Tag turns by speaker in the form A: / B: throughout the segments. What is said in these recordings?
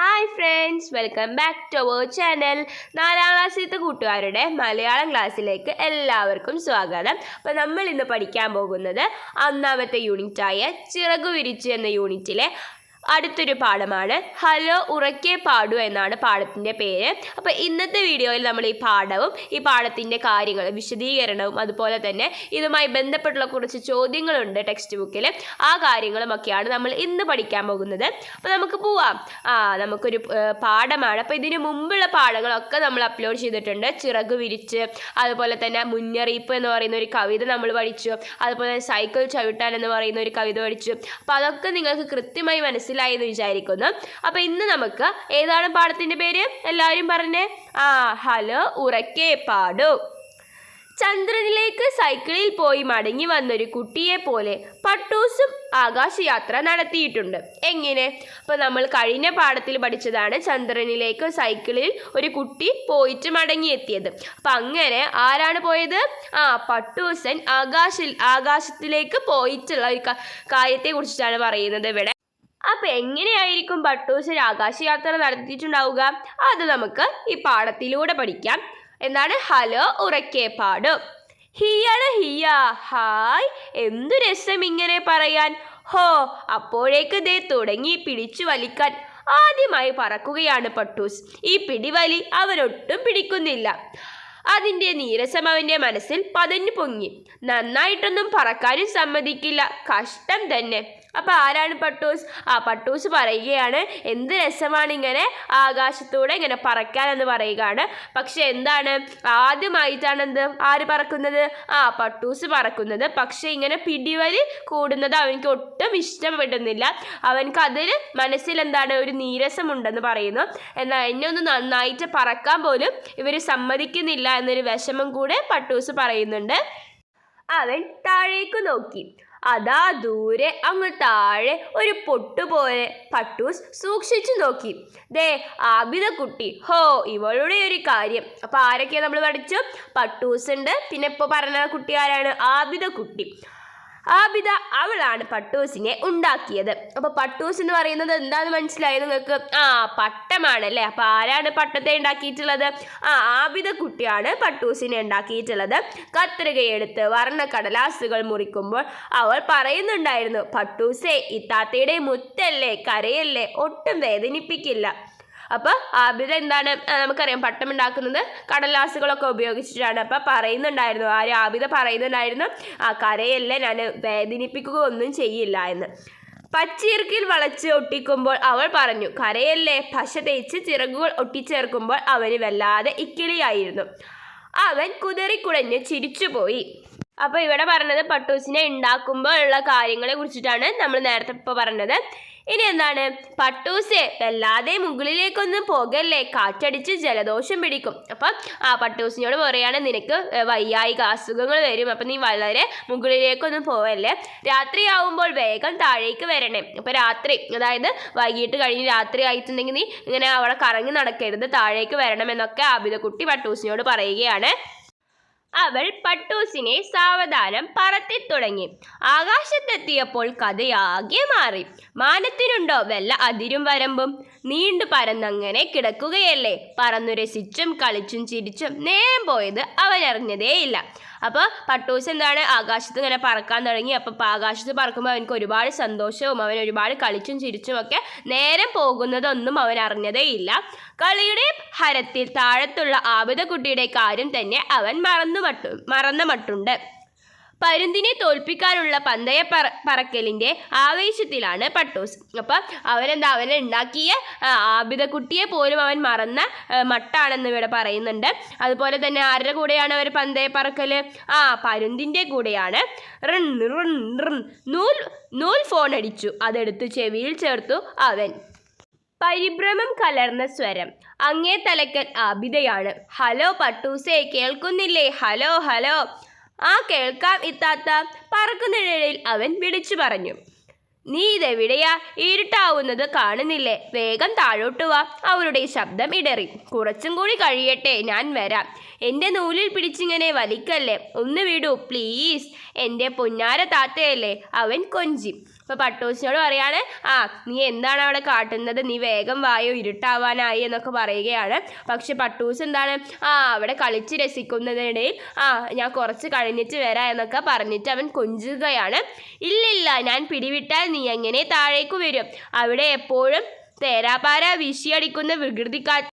A: Hi friends welcome back to our channel നാലാം ക്ലാസ്സിലത്തെ കൂട്ടുകാരുടെ മലയാളം ക്ലാസ്സിലേക്ക് എല്ലാവർക്കും സ്വാഗതം. അപ്പോൾ നമ്മൾ ഇന്ന് പഠിക്കാൻ പോകുന്നത് ഒന്നാമത്തെ യൂണിറ്റായ ചിറകു വിരിച്ചു എന്ന യൂണിറ്റിലെ അടുത്തൊരു പാഠമാണ് ഹലോ ഉറക്കെ പാടു എന്നാണ് പാഠത്തിന്റെ പേര്. അപ്പോൾ ഇന്നത്തെ വീഡിയോയിൽ നമ്മൾ ഈ പാഠവും ഈ പാഠത്തിന്റെ കാര്യങ്ങൾ വിശദീകരണവും അതുപോലെ തന്നെ ഇതുമായി ബന്ധപ്പെട്ടുള്ള കുറച്ച് ചോദ്യങ്ങളുണ്ട് ടെക്സ്റ്റ് ബുക്കിൽ ആ കാര്യങ്ങളുമൊക്കെയാണ് നമ്മൾ ഇന്ന് പഠിക്കാൻ പോകുന്നത്. അപ്പോൾ നമുക്ക് പോവാം. ആ നമുക്കൊരു പാഠമാണ്. അപ്പോൾ ഇതിന് മുമ്പുള്ള പാഠങ്ങളൊക്കെ നമ്മൾ അപ്ലോഡ് ചെയ്തിട്ടുണ്ട്. ചിറക് വിരിച്ച് അതുപോലെ തന്നെ മുന്നറിയിപ്പ് എന്ന് പറയുന്ന ഒരു കവിത നമ്മൾ പഠിച്ചു. അതുപോലെ സൈക്കിൾ ചവിട്ടാൻ എന്ന് പറയുന്ന ഒരു കവിത പഠിച്ചു. അപ്പോൾ അതൊക്കെ നിങ്ങൾക്ക് കൃത്യമായി മനസ്സിലായി എന്ന് വിചാരിക്കുന്നു. അപ്പോൾ ഇന്ന് നമുക്ക് ഏതാണ് പാഠത്തിന്റെ പേര്? എല്ലാവരും പറഞ്ഞേ. ആ ഹലോ ഉറക്കെ പാടൂ. ചന്ദ്രനിലേക്ക് സൈക്കിളിൽ പോയി മടങ്ങി വന്നൊരു കുട്ടിയെ പോലെ പട്ടൂസും ആകാശയാത്ര നടത്തിയിട്ടുണ്ട്. എങ്ങനെ? അപ്പോൾ നമ്മൾ കഴിഞ്ഞ പാഠത്തിൽ പഠിച്ചതാണ് ചന്ദ്രനിലേക്ക് സൈക്കിളിൽ ഒരു കുട്ടി പോയിട്ട് മടങ്ങിയെത്തിയത്. അപ്പം അങ്ങനെ ആരാണ് പോയത്? ആ പട്ടൂസൻ ആകാശിൽ ആകാശത്തിലേക്ക് പോയിട്ടുള്ള ഒരു കാര്യത്തെ കാര്യത്തെക്കുറിച്ചിട്ടാണ് പറയുന്നത് ഇവിടെ. അപ്പൊ എങ്ങനെയായിരിക്കും പട്ടൂസൻ ആകാശയാത്ര നടത്തിയിട്ടുണ്ടാവുക? അത് നമുക്ക് ഈ പാഠത്തിലൂടെ പഠിക്കാം. എന്താണ്? ഹലോ ഉറക്കെ പാടും. ഹിയാണ് ഹിയ ഹായ്. എന്തു രസം ഇങ്ങനെ പറയാൻ? ഹോ അപ്പോഴേക്ക് ദേ തുടങ്ങി പിടിച്ചു വലിക്കാൻ. ആദ്യമായി പറക്കുകയാണ് പട്ടൂസ് ഈ പിടിവലി അവനൊട്ടും പിടിക്കുന്നില്ല. അതിന്റെ നീരസം അവന്റെ മനസ്സിൽ പതഞ്ഞു പൊങ്ങി. നന്നായിട്ടൊന്നും പറക്കാനും സമ്മതിക്കില്ല. കഷ്ടം തന്നെ. അപ്പം ആരാണ് പട്ടൂസ്? ആ പട്ടൂസ് പറയുകയാണ് എന്ത് രസമാണ് ഇങ്ങനെ ആകാശത്തൂടെ ഇങ്ങനെ പറക്കാൻ എന്ന് പറയുകയാണ്. പക്ഷെ എന്താണ്? ആദ്യമായിട്ടാണ് എന്ത് ആര് പറക്കുന്നത്? ആ പട്ടൂസ് പറക്കുന്നത്. പക്ഷെ ഇങ്ങനെ പിടിവലി കൂടുന്നത് അവനക്ക് ഒട്ടും ഇഷ്ടപ്പെടുന്നില്ല അവനക്ക് അതിൽ മനസ്സിൽ എന്താണ് ഒരു നീരസമുണ്ടെന്ന് പറയുന്നു. എന്നാൽ എന്നെ ഒന്ന് നന്നായിട്ട് പറക്കാൻ പോലും ഇവർ സമ്മതിക്കുന്നില്ല എന്നൊരു വിഷമം കൂടെ പട്ടൂസ് പറയുന്നുണ്ട്. അവൻ താഴേക്ക് നോക്കി. അതാ ദൂരെ അങ്ങ് താഴെ ഒരു പൊട്ടുപോലെ പട്ടൂസ് സൂക്ഷിച്ചു നോക്കി. ദേ ആബിദക്കുട്ടി ഹോ ഇവളുടെ ഒരു കാര്യം. അപ്പൊ ആരൊക്കെയാ നമ്മൾ പഠിച്ചു പട്ടൂസ് ഉണ്ട് പിന്നെ ഇപ്പൊ പറഞ്ഞ കുട്ടി ആരാണ് ആബിദ കുട്ടി ആബിദ അവളാണ് പട്ടൂസിനെ ഉണ്ടാക്കിയത്. അപ്പൊ പട്ടൂസ് എന്ന് പറയുന്നത് എന്താന്ന് മനസ്സിലായി നിങ്ങൾക്ക്? ആ പട്ടമാണ് അല്ലേ അപ്പൊ ആരാണ് പട്ടത്തെ ഉണ്ടാക്കിയിട്ടുള്ളത്? ആ ആബിദ കുട്ടിയാണ് പട്ടൂസിനെ ഉണ്ടാക്കിയിട്ടുള്ളത്. കത്രികയെടുത്ത് വർണ കടലാസുകൾ മുറിക്കുമ്പോൾ അവൾ പറയുന്നുണ്ടായിരുന്നു പട്ടൂസേ ഇത്താത്തയുടെ മുത്തല്ലേ കരയല്ലേ ഒട്ടും വേദനിപ്പിക്കില്ല. അപ്പോൾ ആബിദ എന്താണ് നമുക്കറിയാം പട്ടം ഉണ്ടാക്കുന്നത് കടലാസുകളൊക്കെ ഉപയോഗിച്ചിട്ടാണ്. അപ്പോൾ പറയുന്നുണ്ടായിരുന്നു ആര് ആബിദ പറയുന്നുണ്ടായിരുന്നു ആ കരയല്ല ഞാൻ വേദനിപ്പിക്കുക ഒന്നും ചെയ്യില്ല എന്ന്. പച്ചീർക്കിൽ വളച്ച് ഒട്ടിക്കുമ്പോൾ അവൾ പറഞ്ഞു കരയല്ലേ പശ തേച്ച് ചിറകുകൾ ഒട്ടിച്ചേർക്കുമ്പോൾ അവന് വല്ലാതെ ഇക്കിളിയായിരുന്നു. അവൻ കുതറിക്കുടഞ്ഞ് ചിരിച്ചുപോയി. അപ്പോൾ ഇവിടെ പറഞ്ഞത് പട്ടൂസിനെ ഉണ്ടാക്കുമ്പോൾ ഉള്ള കാര്യങ്ങളെ കുറിച്ചിട്ടാണ് നമ്മൾ നേരത്തെ ഇപ്പോൾ പറഞ്ഞത്. ഇനി എന്താണ്? പട്ടൂസെ വല്ലാതെ മുകളിലേക്കൊന്നും പോകല്ലേ? കാറ്റടിച്ച് ജലദോഷം പിടിക്കും. അപ്പം ആ പട്ടൂസിനോട് പറയാണ് നിനക്ക് വയ്യായിക അസുഖങ്ങൾ വരും. അപ്പം നീ വളരെ മുകളിലേക്കൊന്നും പോവല്ലേ? രാത്രിയാവുമ്പോൾ വേഗം താഴേക്ക് വരണേ. അപ്പം രാത്രി അതായത് വൈകിട്ട് കഴിഞ്ഞ് രാത്രി ആയിട്ടുണ്ടെങ്കിൽ നീ ഇങ്ങനെ അവിടെ കറങ്ങി നടക്കരുത്. താഴേക്ക് വരണമെന്നൊക്കെ ആബിദക്കുട്ടി പട്ടൂസിനോട് പറയുകയാണ്. അവൾ പട്ടൂസിനെ സാവധാനം പറത്തി തുടങ്ങി. ആകാശത്തെത്തിയപ്പോൾ കഥയാകെ മാറി. മാനത്തിനുണ്ടോ വല്ല അതിരും വരമ്പും? നീണ്ടു പരന്നങ്ങനെ കിടക്കുകയല്ലേ? പറന്നു രസിച്ചും കളിച്ചും ചിരിച്ചും നേരം പോയത് അവനറിഞ്ഞതേയില്ല. അപ്പോൾ പട്ടൂസ് എന്താണ് ആകാശത്ത് ഇങ്ങനെ പറക്കാൻ തുടങ്ങി. അപ്പോൾ ആകാശത്ത് പറക്കുമ്പോൾ അവനക്ക് ഒരുപാട് സന്തോഷവും അവൻ ഒരുപാട് കളിച്ചും ചിരിച്ചും ഒക്കെ നേരം പോകുന്നതൊന്നും അവൻ അറിഞ്ഞതേയില്ല കളിയുടെ ഹരത്തിൽ താഴത്തുള്ള ആബിദക്കുട്ടിയുടെ കാര്യം തന്നെ അവൻ മറന്നു മട്ടു മറന്ന മട്ടുണ്ട്. പരുന്തിനെ തോൽപ്പിക്കാനുള്ള പന്തയ പറ പറക്കലിന്റെ ആവേശത്തിലാണ് പട്ടൂസ്. അപ്പം അവനെന്താ അവനെ ഉണ്ടാക്കിയ ആബിതക്കുട്ടിയെ പോലും അവൻ മറന്ന മട്ടാണെന്ന് ഇവിടെ പറയുന്നുണ്ട്. അതുപോലെ തന്നെ ആരുടെ കൂടെയാണ് അവർ പന്തയ പറക്കൽ ആ പരുന്തിന്റെ കൂടെയാണ്. റിൺ റിൺ റിൺ. നൂൽ നൂൽ ഫോൺ അടിച്ചു. അതെടുത്ത് ചെവിയിൽ ചേർത്തു അവൻ. പരിഭ്രമം കലർന്ന സ്വരം. അങ്ങേ തലക്കൻ ആബിദയാണ്. ഹലോ പട്ടൂസേ കേൾക്കുന്നില്ലേ? Hello hello. ആ കേൾക്കാം ഇത്താത്ത. പറക്കുന്നിഴയിൽ അവൻ വിളിച്ചു പറഞ്ഞു. നീ ഇതെവിടെയാ? ഇരുട്ടാവുന്നത് കാണുന്നില്ലേ? വേഗം താഴോട്ട് വാ. അവരുടെ ശബ്ദം ഇടറി. കുറച്ചും കൂടി കഴിയട്ടെ ഞാൻ വരാം. എന്റെ നൂലിൽ പിടിച്ചിങ്ങനെ വലിക്കല്ലേ? ഒന്ന് വിടൂ പ്ലീസ്. എന്റെ പൊന്നാര താത്തയല്ലേ? അവൻ കൊഞ്ചി. അപ്പോൾ പട്ടൂസിനോട് പറയാണ് ആ നീ എന്താണ് അവിടെ കാട്ടുന്നത്? നീ വേഗം വായോ ഇരുട്ടാവാനായി എന്നൊക്കെ പറയുകയാണ്. പക്ഷെ പട്ടൂസ് എന്താണ് ആ അവിടെ കളിച്ച് രസിക്കുന്നതിനിടയിൽ ആ ഞാൻ കുറച്ച് കഴിഞ്ഞിട്ട് വരാം എന്നൊക്കെ പറഞ്ഞിട്ട് അവൻ കൊഞ്ചുകയാണ്. ഇല്ലില്ല ഞാൻ പിടിവിട്ടാൽ നീ എങ്ങനെ താഴേക്ക് വരും? അവിടെ എപ്പോഴും തേരാപാര വീശിയടിക്കുന്ന വികൃതിക്കാറ്റ്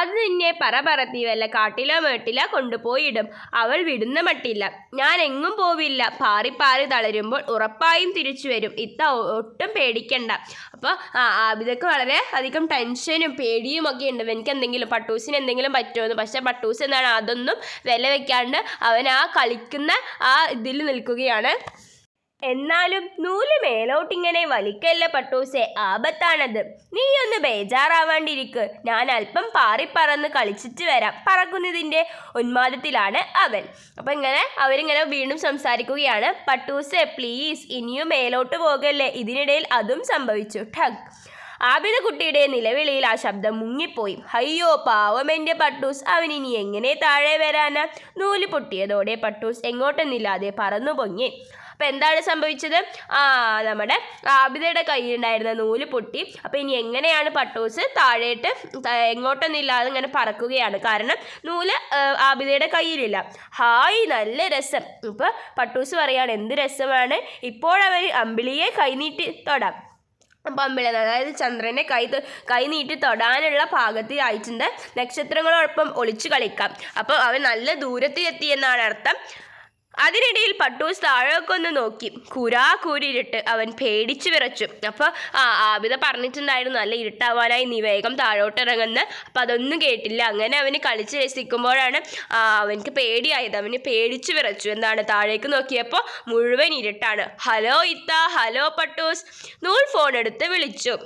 A: അത് നിന്നെ പറ പറത്തി വല്ല കാട്ടിലോ മേട്ടിലോ കൊണ്ടുപോയിടും. അവൾ വിടുന്ന മട്ടില്ല. ഞാൻ എങ്ങും പോവില്ല. പാറി പാറി തളരുമ്പോൾ ഉറപ്പായും തിരിച്ചു വരും. ഇത്ത ഒട്ടും പേടിക്കണ്ട. അപ്പോൾ ആബിദക്ക് വളരെ അധികം ടെൻഷനും പേടിയും ഒക്കെ ഉണ്ട്. എനിക്ക് എന്തെങ്കിലും പട്ടൂസിന് എന്തെങ്കിലും പറ്റുമെന്ന്. പക്ഷെ പട്ടൂസ് എന്താണ് അതൊന്നും വില വെക്കാണ്ട് അവൻ ആ കളിക്കുന്ന ആ ഇതിൽ നിൽക്കുകയാണ്. എന്നാലും നൂൽ മേലോട്ടിങ്ങനെ വലിക്കല്ല പട്ടൂസെ ആപത്താണത്. നീ ഒന്ന് ബേജാറാവാണ്ടിരിക്ക്. ഞാൻ അല്പം പാറിപ്പറന്ന് കളിച്ചിട്ട് വരാം. പറക്കുന്നതിന്റെ ഉന്മാദത്തിലാണ് അവൻ. അപ്പം ഇങ്ങനെ അവരിങ്ങനെ വീണ്ടും സംസാരിക്കുകയാണ്. പട്ടൂസെ പ്ലീസ് ഇനിയും മേലോട്ട് പോകല്ലേ? ഇതിനിടയിൽ അതും സംഭവിച്ചു. ഠഗ്. ആബിദ കുട്ടിയുടെ നിലവിളിയിൽ ആ ശബ്ദം മുങ്ങിപ്പോയി. അയ്യോ പാവം എന്റെ പട്ടൂസ്. അവൻ ഇനി എങ്ങനെ താഴെ വരാനാ? നൂൽ പൊട്ടിയതോടെ പട്ടൂസ് എങ്ങോട്ടെന്നില്ലാതെ പറന്നു പൊങ്ങി അപ്പം എന്താണ് സംഭവിച്ചത്? ആ നമ്മുടെ ആബിദയുടെ കയ്യിലുണ്ടായിരുന്ന നൂൽ പൊട്ടി. അപ്പോൾ ഇനി എങ്ങനെയാണ് പട്ടോസ് താഴേട്ട് എങ്ങോട്ടൊന്നും ഇല്ലാതെ ഇങ്ങനെ പറക്കുകയാണ്. കാരണം നൂൽ ആബിദയുടെ കയ്യിലില്ല. ഹായ് നല്ല രസം. ഇപ്പോൾ പട്ടൂസ് പറയാണ് എന്ത് രസമാണ്? ഇപ്പോഴവർ അമ്പിളിയെ കൈനീട്ടി തൊടാം. അമ്പിളി അതായത് ചന്ദ്രനെ കൈ കൈ നീട്ടി തൊടാനുള്ള പാകത്തിൽ ആയിട്ടുണ്ട് നക്ഷത്രങ്ങളോടൊപ്പം ഒളിച്ചു കളിക്കാം. അപ്പോൾ അവൻ നല്ല ദൂരത്തിലെത്തി എന്നാണ് അർത്ഥം. അതിനിടയിൽ പട്ടൂസ് താഴേക്കൊന്ന് നോക്കി. കുരാ കൂരിരുട്ട് അവൻ പേടിച്ചു വിറച്ചു. അപ്പോൾ ആ ആബിത പറഞ്ഞിട്ടുണ്ടായിരുന്നു അല്ല ഇരുട്ടാവാനായി നീ വേഗം താഴോട്ടിറങ്ങുന്ന. അപ്പൊ അതൊന്നും കേട്ടില്ല. അങ്ങനെ അവന് കളിച്ച് രസിക്കുമ്പോഴാണ് ആ, അവൻക്ക് പേടിയായത്. അവന് പേടിച്ചു വിറച്ചു. എന്താണ് താഴേക്ക് നോക്കിയപ്പോൾ മുഴുവൻ ഇരുട്ടാണ്. ഹലോ ഇത്ത. ഹലോ പട്ടൂസ്. നൂൽ ഫോൺ എടുത്ത് വിളിച്ചു.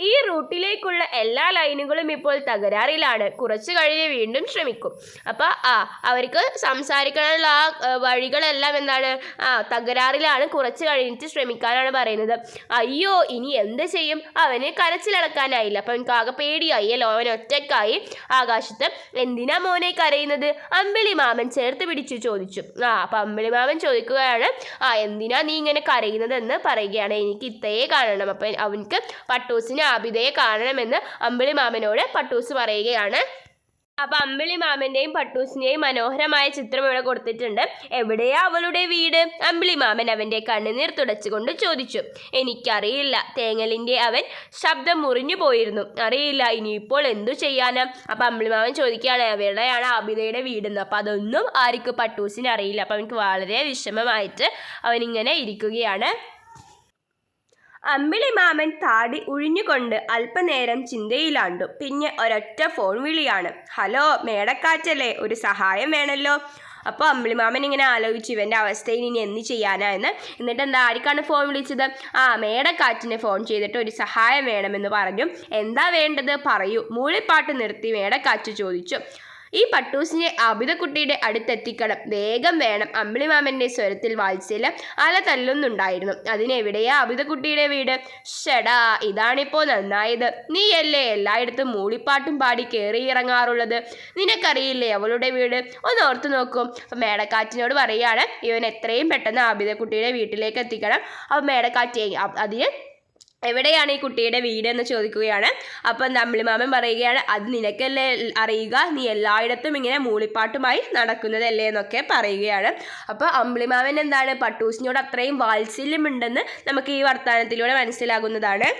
A: ഈ റൂട്ടിലേക്കുള്ള എല്ലാ ലൈനുകളും ഇപ്പോൾ തകരാറിലാണ്. കുറച്ച് കഴിഞ്ഞ് വീണ്ടും ശ്രമിക്കും. അപ്പോൾ ആ അവർക്ക് സംസാരിക്കാനുള്ള ആ വഴികളെല്ലാം എന്താണ്? ആ തകരാറിലാണ് കുറച്ച് കഴിഞ്ഞിട്ട് ശ്രമിക്കാനാണ് പറയുന്നത്. അയ്യോ ഇനി എന്ത് ചെയ്യും? അവന് കരച്ചിലടക്കാനായില്ല അപ്പം അവൻ ആകെ പേടിയായി അല്ലോ? അവൻ ഒറ്റക്കായി ആകാശത്ത് എന്തിനാ മോനെ കരയുന്നത്? അമ്പിളി മാമൻ ചേർത്ത് പിടിച്ചു ചോദിച്ചു. ആ അപ്പം അമ്പിളി മാമൻ ചോദിക്കുകയാണ് ആ എന്തിനാ നീ ഇങ്ങനെ കരയുന്നതെന്ന് പറയുകയാണ്. എനിക്ക് ഇത്തയെ കാണണം. അപ്പം അവൻക്ക് പട്ടൂസിന് ആബിദയെ കാണണമെന്ന് അമ്പിളി മാമനോട് പട്ടൂസ് പറയുകയാണ്. അപ്പൊ അമ്പിളി മാമന്റെയും പട്ടൂസിന്റെയും മനോഹരമായ ചിത്രം ഇവിടെ കൊടുത്തിട്ടുണ്ട്. എവിടെയാ അവളുടെ വീട്? അമ്പിളി മാമൻ അവന്റെ കണ്ണുനീർ തുടച്ചുകൊണ്ട് ചോദിച്ചു. എനിക്കറിയില്ല. തേങ്ങലിന്റെ അവൻ ശബ്ദം മുറിഞ്ഞു പോയിരുന്നു. അറിയില്ല. ഇനിയിപ്പോൾ എന്തു ചെയ്യാനാ? അപ്പൊ അമ്പിളി മാമൻ ചോദിക്കുകയാണ് എവിടെയാണ് ആബിദയുടെ വീടെന്ന്? അപ്പൊ അതൊന്നും ആർക്കും പട്ടൂസിന് അറിയില്ല. അപ്പൊ അവനക്ക് വളരെ വിഷമമായിട്ട് അവനിങ്ങനെ ഇരിക്കുകയാണ്. അമ്പിളി മാമൻ താടി ഉഴിഞ്ഞുകൊണ്ട് അല്പനേരം ചിന്തയിലാണ്ടു. പിന്നെ ഒരൊറ്റ ഫോൺ വിളിയാണ്. ഹലോ മേടക്കാറ്റല്ലേ? ഒരു സഹായം വേണമല്ലോ അപ്പോൾ അമ്പിളിമാമൻ ഇങ്ങനെ ആലോചിച്ചു ഇവന്റെ അവസ്ഥയിൽ ഇനി എന്ത് ചെയ്യാനാ എന്ന്. എന്നിട്ട് എന്താ ആർക്കാണ് ഫോൺ വിളിച്ചത്? ആ മേടക്കാറ്റിനെ ഫോൺ ചെയ്തിട്ട് ഒരു സഹായം വേണമെന്ന് പറഞ്ഞു. എന്താ വേണ്ടത്? പറയൂ. മൂളിപ്പാട്ട് നിർത്തി മേടക്കാറ്റ് ചോദിച്ചു. ഈ പട്ടൂസിനെ അബിതക്കുട്ടിയുടെ അടുത്തെത്തിക്കണം. വേഗം വേണം. അമ്പിളിമാമന്റെ സ്വരത്തിൽ വാത്സല്യം അല തല്ലുന്നുണ്ടായിരുന്നു. അതിനെവിടെയാ അബിതക്കുട്ടിയുടെ വീട്? ഷടാ ഇതാണിപ്പോ നന്നായത്. നീയല്ലേ എല്ലായിടത്തും മൂളിപ്പാട്ടും പാടി കയറി ഇറങ്ങാറുള്ളത് നിനക്കറിയില്ലേ അവളുടെ വീട്? ഒന്ന് ഓർത്തു നോക്കും. അപ്പം മേടക്കാറ്റിനോട് പറയാണ് ഇവൻ എത്രയും പെട്ടെന്ന് ആബിതക്കുട്ടിയുടെ വീട്ടിലേക്ക് എത്തിക്കണം. അപ്പം മേടക്കാറ്റ് അതിന് എവിടെയാണ് ഈ കുട്ടിയുടെ വീട് എന്ന് ചോദിക്കുകയാണ്. അപ്പം തമ്പിളിമാമൻ പറയുകയാണ് അത് നിനക്കല്ലേ അറിയുക? നീ എല്ലായിടത്തും ഇങ്ങനെ മൂളിപ്പാട്ടുമായി നടക്കുന്നതല്ലേ എന്നൊക്കെ പറയുകയാണ്. അപ്പോൾ അമ്പിളിമാമൻ എന്താണ്? പട്ടൂസിനോട് അത്രയും വാത്സല്യമുണ്ടെന്ന് നമുക്ക് ഈ വർത്തമാനത്തിലൂടെ മനസ്സിലാകുന്നതാണ്.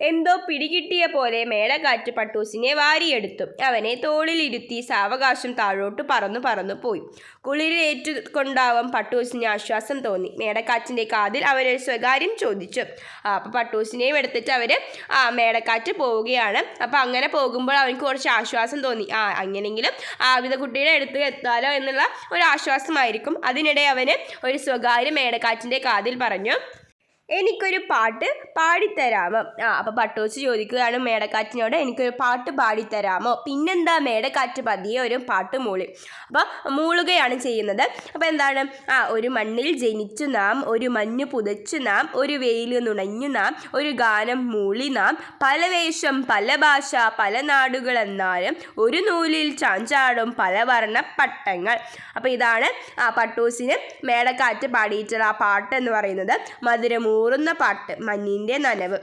A: എന്തോ പിടികിട്ടിയ പോലെ മേടക്കാറ്റ് പട്ടൂസിനെ വാരിയെടുത്തു. അവനെ തോളിലിരുത്തി സാവകാശം താഴോട്ട് പറന്നു പറന്നു പോയി. കുളിരിലേറ്റുകൊണ്ടാവും പട്ടൂസിന് ആശ്വാസം തോന്നി. മേടക്കാറ്റിന്റെ കാതിൽ അവരൊരു സ്വകാര്യം ചോദിച്ചു. അപ്പോൾ പട്ടൂസിനെയും എടുത്തിട്ട് അവർ ആ മേടക്കാറ്റ് പോവുകയാണ്. അപ്പോൾ അങ്ങനെ പോകുമ്പോൾ അവനക്ക് കുറച്ച് ആശ്വാസം തോന്നി. ആ അങ്ങനെയെങ്കിലും ആവിധ കുട്ടിയുടെ അടുത്ത് എത്താലോ എന്നുള്ള ഒരു ആശ്വാസമായിരിക്കും. അതിനിടെ അവന് ഒരു സ്വകാര്യം മേടക്കാറ്റിന്റെ കാതിൽ പറഞ്ഞു എനിക്കൊരു പാട്ട് പാടിത്തരാമോ? ആ അപ്പോൾ പട്ടൂസ് ചോദിക്കുകയാണ് മേടക്കാറ്റിനോട് എനിക്കൊരു പാട്ട് പാടിത്തരാമോ? പിന്നെന്താ മേടക്കാറ്റ് പതിയെ ഒരു പാട്ട് മൂളി. അപ്പോൾ മൂളുകയാണ് ചെയ്യുന്നത്. അപ്പോൾ എന്താണ്? ആ ഒരു മണ്ണിൽ ജനിച്ചു നാം ഒരു മഞ്ഞ് പുതച്ചു നാം ഒരു വെയിൽ നുണഞ്ഞു നാം ഒരു ഗാനം മൂളി നാം പല വേഷം പല ഭാഷ പല നാടുകൾ എന്നാലും ഒരു നൂലിൽ ചാഞ്ചാടും പല വർണ പട്ടങ്ങൾ അപ്പോൾ ഇതാണ് ആ പട്ടൂസിന് മേടക്കാറ്റ് പാടിയിട്ടുള്ള ആ പാട്ട് എന്ന് പറയുന്നത്. മധുരമൂ മൂറുന്ന പാട്ട് മഞ്ഞിന്റെ നനവ്.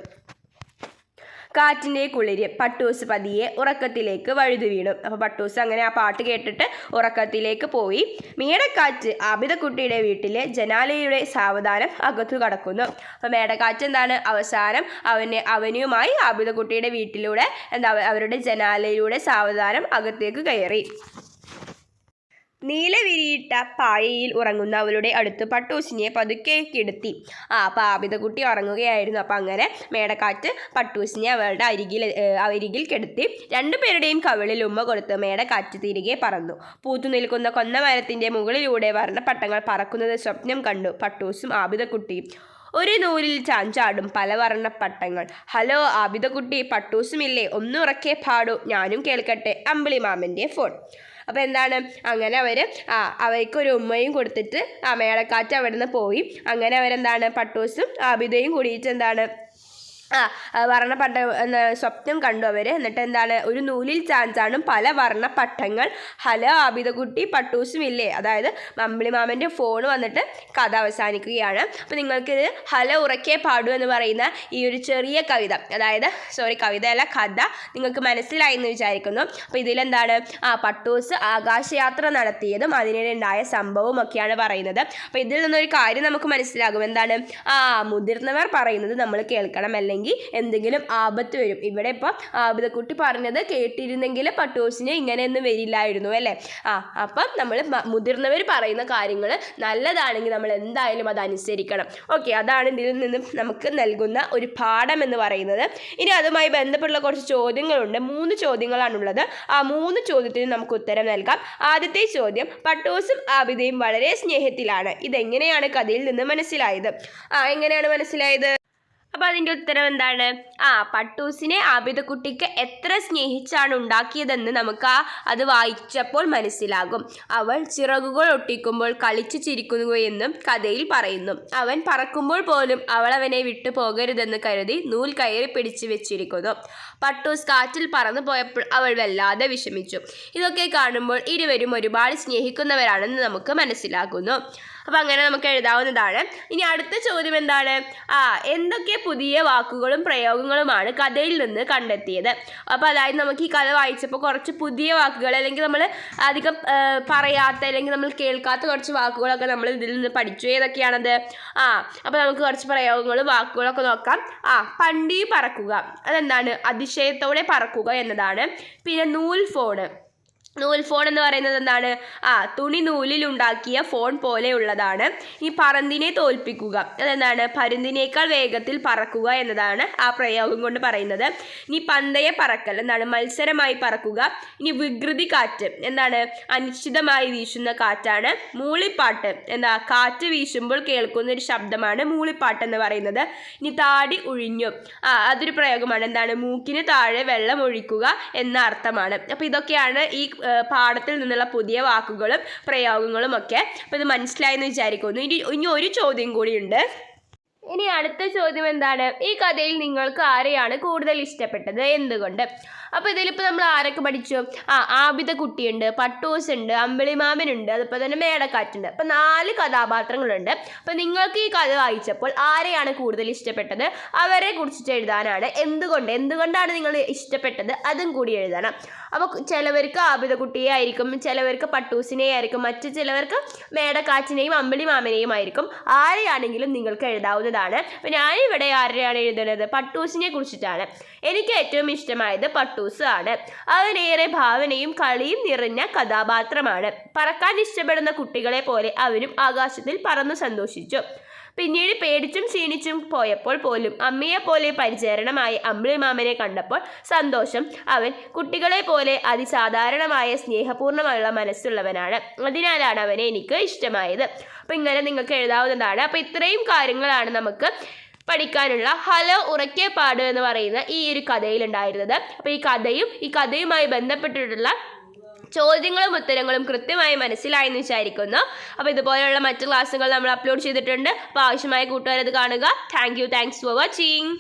A: കാറ്റിന്റെ കുളിര് പട്ടൂസ് പതിയെ ഉറക്കത്തിലേക്ക് വഴുതു വീണു അപ്പോൾ പട്ടൂസ് അങ്ങനെ ആ പാട്ട് കേട്ടിട്ട് ഉറക്കത്തിലേക്ക് പോയി. മേടക്കാറ്റ് ആബിദക്കുട്ടിയുടെ വീട്ടിലെ ജനാലയുടെ സാവധാനം അകത്തു കടക്കുന്നു. അപ്പോൾ മേടക്കാറ്റ് എന്താണ്? അവസാനം അവനെ അവനുമായി ആബിദക്കുട്ടിയുടെ വീട്ടിലൂടെ എന്താ അവരുടെ ജനാലയിലൂടെ സാവധാനം അകത്തേക്ക് കയറി. നീലവിരിയിട്ട പായയിൽ ഉറങ്ങുന്ന അവളുടെ അടുത്ത് പട്ടൂസിനെ പതുക്കെ കിടത്തി. ആ പാപിതകുട്ടി ഉറങ്ങുകയായിരുന്നു. അപ്പം അങ്ങനെ മേടക്കാറ്റ് പട്ടൂസിനെ അവളുടെ അരികിൽ അരികിൽ കിടത്തി. രണ്ടുപേരുടെയും കവിളിൽ ഉമ്മ കൊടുത്ത് മേടക്കാറ്റ് തിരികെ പറന്നു. പൂത്തു നിൽക്കുന്ന കൊന്നമരത്തിന്റെ മുകളിലൂടെ വർണപ്പട്ടങ്ങൾ പറക്കുന്നത് സ്വപ്നം കണ്ടു പട്ടൂസും ആബിദക്കുട്ടിയും ഒരു നൂലിൽ ചാഞ്ചാടും പല വർണപ്പട്ടങ്ങൾ. ഹലോ ആബിദക്കുട്ടി പട്ടൂസുമില്ലേ? ഒന്നുറക്കെ പാടൂ. ഞാനും കേൾക്കട്ടെ. അമ്പിളി മാമന്റെ ഫോൺ. അപ്പോൾ എന്താണ്? അങ്ങനെ അവർ ആ അവയ്ക്കൊരു ഒരു ഉമ്മയും കൊടുത്തിട്ട് ആ മേളക്കാറ്റ് അവിടെ നിന്ന് പോയി. അങ്ങനെ അവരെന്താണ്? പട്ടൂസും ആബിദയും കൂടിയിട്ട് എന്താണ്? ആ വർണപ്പട്ട എന്ന സ്വപ്നം കണ്ടു അവർ എന്നിട്ട് എന്താണ് ഒരു നൂലിൽ ചാഞ്ചാണും പല വർണപ്പട്ടങ്ങൾ ഹലോ ആബിദക്കുട്ടി പട്ടൂസും ഇല്ലേ? അതായത് മമ്പിളി മാമന്റെ ഫോൺ വന്നിട്ട് കഥ അവസാനിക്കുകയാണ്. അപ്പോൾ നിങ്ങൾക്കിത് ഹല ഉറക്കെ പാടൂ എന്ന് പറയുന്ന ഈ ഒരു ചെറിയ കവിത അതായത് സോറി കവിതയല്ല കഥ നിങ്ങൾക്ക് മനസ്സിലായി എന്ന് വിചാരിക്കുന്നു. അപ്പോൾ ഇതിലെന്താണ് ആ പട്ടൂസ് ആകാശയാത്ര നടത്തിയതും അതിനിടെ ഉണ്ടായ സംഭവവും ഒക്കെയാണ് പറയുന്നത്. അപ്പോൾ ഇതിൽ നിന്നൊരു കാര്യം നമുക്ക് മനസ്സിലാകും. എന്താണ് ആ മുതിർന്നവർ പറയുന്നത് നമ്മൾ കേൾക്കണം അല്ലെങ്കിൽ എന്തെങ്കിലും ആപത്ത് വരും. ഇവിടെ ഇപ്പം ആബിദക്കുട്ടി പറഞ്ഞത് കേട്ടിരുന്നെങ്കിൽ പട്ടൂസിന് ഇങ്ങനെയൊന്നും വരില്ലായിരുന്നു അല്ലേ? ആ അപ്പം നമ്മൾ മുതിർന്നവർ പറയുന്ന കാര്യങ്ങൾ നല്ലതാണെങ്കിൽ നമ്മൾ എന്തായാലും അത് അനുസരിക്കണം. ഓക്കെ അതാണ് ഇതിൽ നിന്നും നമുക്ക് നൽകുന്ന ഒരു പാഠം എന്ന് പറയുന്നത്. ഇനി അതുമായി ബന്ധപ്പെട്ടുള്ള കുറച്ച് ചോദ്യങ്ങളുണ്ട്. മൂന്ന് ചോദ്യങ്ങളാണുള്ളത്. ആ മൂന്ന് ചോദ്യത്തിന് നമുക്ക് ഉത്തരം നൽകാം. ആദ്യത്തെ ചോദ്യം പട്ടോസും ആബിദയും വളരെ സ്നേഹത്തിലാണ്. ഇതെങ്ങനെയാണ് കഥയിൽ നിന്ന് മനസ്സിലായത്? ആ എങ്ങനെയാണ് മനസ്സിലായത്? അപ്പോൾ അതിന്റെ ഉത്തരം എന്താണ്? ആ പട്ടൂസിനെ ആബിദക്കുട്ടിക്ക് എത്ര സ്നേഹിച്ചാണ് ഉണ്ടാക്കിയതെന്ന് നമുക്ക് ആ അത് വായിച്ചപ്പോൾ മനസ്സിലാകും. അവൾ ചിറകുകൾ ഒട്ടിക്കുമ്പോൾ കളിച്ചു ചിരിക്കുകയെന്നും കഥയിൽ പറയുന്നു. അവൻ പറക്കുമ്പോൾ പോലും അവൾ അവനെ വിട്ടു പോകരുതെന്ന് കരുതി നൂൽ കയറി പിടിച്ചു വെച്ചിരിക്കുന്നു. പട്ടൂസ് കാറ്റിൽ പറന്നു പോയപ്പോൾ അവൾ വല്ലാതെ വിഷമിച്ചു. ഇതൊക്കെ കാണുമ്പോൾ ഇരുവരും ഒരുപാട് സ്നേഹിക്കുന്നവരാണെന്ന് നമുക്ക് മനസ്സിലാകുന്നു. അപ്പം അങ്ങനെ നമുക്ക് എഴുതാവുന്നതാണ്. ഇനി അടുത്ത ചോദ്യം എന്താണ്? ആ എന്തൊക്കെ പുതിയ വാക്കുകളും പ്രയോഗങ്ങളുമാണ് കഥയിൽ നിന്ന് കണ്ടെത്തിയത്? അപ്പോൾ അതായത് നമുക്ക് ഈ കഥ വായിച്ചപ്പോൾ കുറച്ച് പുതിയ വാക്കുകൾ അല്ലെങ്കിൽ നമ്മൾ അധികം പറയാത്ത അല്ലെങ്കിൽ നമ്മൾ കേൾക്കാത്ത കുറച്ച് വാക്കുകളൊക്കെ നമ്മൾ ഇതിൽ നിന്ന് പഠിച്ചു. ഏതൊക്കെയാണത്? ആ അപ്പോൾ നമുക്ക് കുറച്ച് പ്രയോഗങ്ങളും വാക്കുകളൊക്കെ നോക്കാം. ആ പണ്ടി പറക്കുക. അതെന്താണ്? അതിശയത്തോടെ പറക്കുക എന്നതാണ്. പിന്നെ നൂൽ ഫോണ് നൂൽ ഫോൺ എന്ന് പറയുന്നത് എന്താണ്? ആ തുണി നൂലിലുണ്ടാക്കിയ ഫോൺ പോലെയുള്ളതാണ്. ഈ പറന്തിനെ തോൽപ്പിക്കുക. അതെന്താണ്? പരുന്തിനേക്കാൾ വേഗത്തിൽ പറക്കുക എന്നതാണ് ആ പ്രയോഗം കൊണ്ട് പറയുന്നത്. ഇനി പന്തയ പറക്കൽ എന്താണ്? മത്സരമായി പറക്കുക. ഇനി വികൃതി കാറ്റ് എന്താണ്? അനിശ്ചിതമായി വീശുന്ന കാറ്റാണ്. മൂളിപ്പാട്ട് എന്താ? കാറ്റ് വീശുമ്പോൾ കേൾക്കുന്ന ഒരു ശബ്ദമാണ് മൂളിപ്പാട്ട് എന്ന് പറയുന്നത്. ഇനി താടി ഒഴിഞ്ഞു ആ അതൊരു പ്രയോഗമാണ്. എന്താണ്? മൂക്കിന് താഴെ വെള്ളം ഒഴിക്കുക എന്ന അർത്ഥമാണ്. അപ്പോൾ ഇതൊക്കെയാണ് ഈ പാഠത്തിൽ നിന്നുള്ള പുതിയ വാക്കുകളും പ്രയോഗങ്ങളും ഒക്കെ. അപ്പോൾ ഇത് മനസ്സിലായെന്ന് വിചാരിക്കുന്നു. ഇനി ഇനി ഒരു ചോദ്യം കൂടിയുണ്ട് ഇനി അടുത്ത ചോദ്യം എന്താണ്? ഈ കഥയിൽ നിങ്ങൾക്ക് ആരെയാണ് കൂടുതൽ ഇഷ്ടപ്പെട്ടത്? എന്തുകൊണ്ട്? അപ്പോൾ ഇതിലിപ്പോൾ നമ്മൾ ആരൊക്കെ പഠിച്ചു? ആ ആബിത കുട്ടിയുണ്ട് പട്ടൂസ് ഉണ്ട് അമ്പിളിമാമനുണ്ട് അതുപോലെ തന്നെ മേടക്കാറ്റുണ്ട്. അപ്പോൾ നാല് കഥാപാത്രങ്ങളുണ്ട്. അപ്പോൾ നിങ്ങൾക്ക് ഈ കഥ വായിച്ചപ്പോൾ ആരെയാണ് കൂടുതൽ ഇഷ്ടപ്പെട്ടത്? അവരെ കുറിച്ചിട്ട് എഴുതാനാണ്. എന്തുകൊണ്ട്? എന്തുകൊണ്ടാണ് നിങ്ങൾ ഇഷ്ടപ്പെട്ടത്? അതും കൂടി എഴുതണം. അപ്പോൾ ചിലവർക്ക് ആബിത കുട്ടിയെ ആയിരിക്കും ചിലവർക്ക് പട്ടൂസിനെ ആയിരിക്കും മറ്റു ചിലവർക്ക് മേടക്കാറ്റിനെയും അമ്പിളി മാമനെയും ആയിരിക്കും. ആരെയാണെങ്കിലും നിങ്ങൾക്ക് എഴുതാവുന്നതാണ്. അപ്പോൾ ഞാനിവിടെ ആരെയാണ് എഴുതുന്നത്? പട്ടൂസിനെ കുറിച്ചിട്ടാണ്. എനിക്ക് ഏറ്റവും ഇഷ്ടമായത് പട്ടൂസ് ആണ് അവനേറെ ഭാവനയും കളിയും നിറഞ്ഞ കഥാപാത്രമാണ്. പറക്കാൻ ഇഷ്ടപ്പെടുന്ന കുട്ടികളെ പോലെ അവനും ആകാശത്തിൽ പറന്നു സന്തോഷിച്ചു. പിന്നീട് പേടിച്ചും ക്ഷീണിച്ചും പോയപ്പോൾ പോലും അമ്മയെ പോലെ പരിചരണമായി അമ്പിളി മാമനെ കണ്ടപ്പോൾ സന്തോഷം. അവൻ കുട്ടികളെ പോലെ അതിസാധാരണമായ സ്നേഹപൂർണമായുള്ള മനസ്സുള്ളവനാണ്. അതിനാലാണ് അവനെ എനിക്ക് ഇഷ്ടമായത്. അപ്പം ഇങ്ങനെ നിങ്ങൾക്ക് എഴുതാവുന്നതാണ്. അപ്പോൾ ഇത്രയും കാര്യങ്ങളാണ് നമുക്ക് പഠിക്കാനുള്ള ഹലോ ഉറക്കെ പാട് എന്ന് പറയുന്ന ഈ ഒരു കഥയിലുണ്ടായിരുന്നത്. അപ്പോൾ ഈ കഥയും ഈ കഥയുമായി ബന്ധപ്പെട്ടിട്ടുള്ള ചോദ്യങ്ങളും ഉത്തരങ്ങളും കൃത്യമായി മനസ്സിലായെന്ന് വിചാരിക്കുന്നു. അപ്പോൾ ഇതുപോലെയുള്ള മറ്റ് ക്ലാസ്സുകൾ നമ്മൾ അപ്ലോഡ് ചെയ്തിട്ടുണ്ട്. അപ്പോൾ ആവശ്യമായ കൂട്ടുകാരത് കാണുക. Thank you thanks for watching